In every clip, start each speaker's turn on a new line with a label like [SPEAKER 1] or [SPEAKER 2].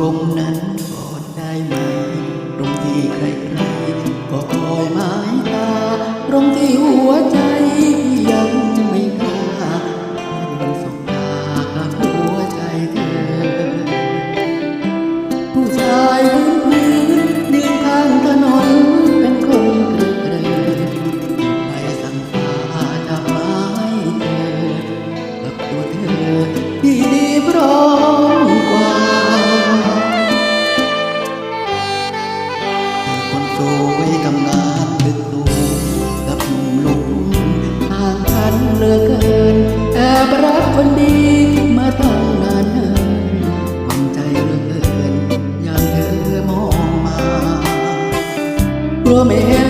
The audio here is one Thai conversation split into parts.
[SPEAKER 1] รงนั้นก่อนได้ไหมตรงที่ใครา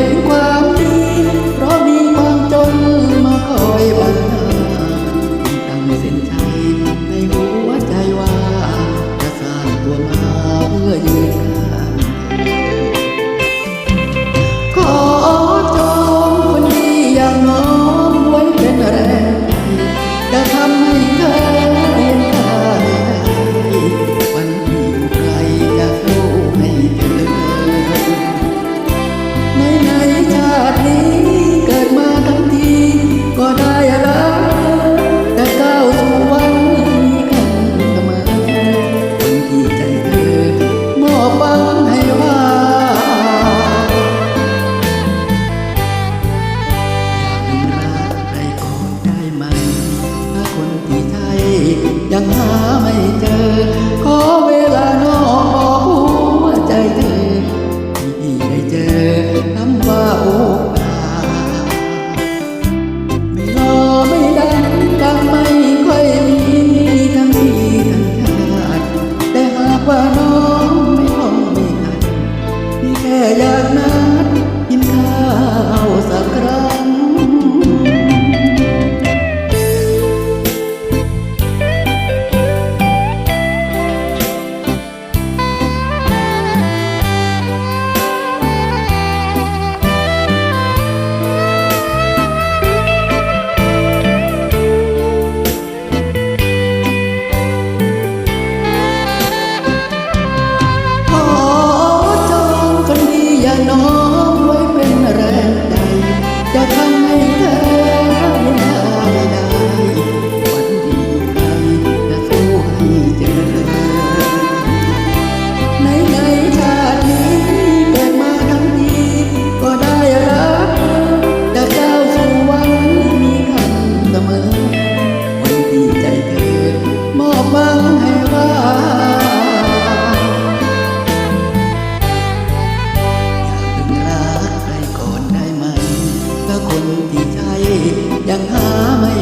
[SPEAKER 1] คนที่ใช่ยังหาไม่